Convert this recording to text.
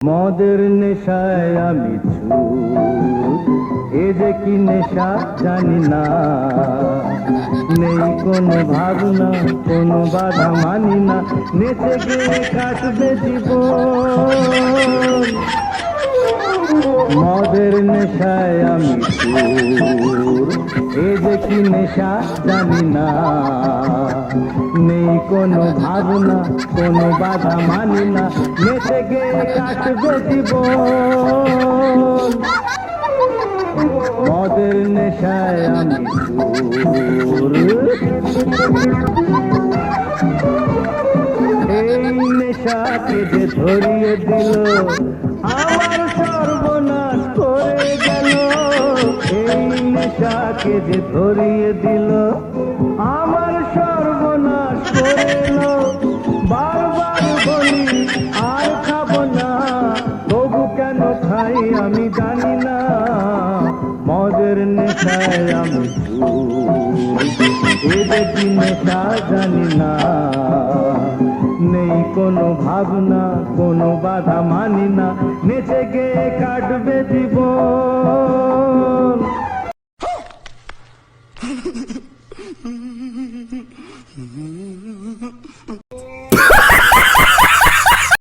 মদের নেশায় আমি ছুট, এ যে কি নেশা জানি না। নেই কোনো ভাবনা, কোনো বাধা মানি না, নেচে গিয়ে কাটবে জীবন। মদের নেশায় আমি সুর এ যে কি নেশা জানি না। নেই কোনো ভাবনা, কোনো বাধা মানি না। নেচে গে কাটবে জীবন। মদের নেশায় আমি এই নেশাকে যে ধরিয়ে দিল আমার নেশাকে যে ধরিয়ে দিল, আমার সর্বনাশ করে এলো। বারবার বলি, আর খাব না, তবু কেন খাই আমি জানি না। মদের নেশায় আমি এদের কি নেশা জানি না। নেই কোনো ভাবনা, কোনো বাধা মানি না। নেচে গে কাটবে জীবন うん。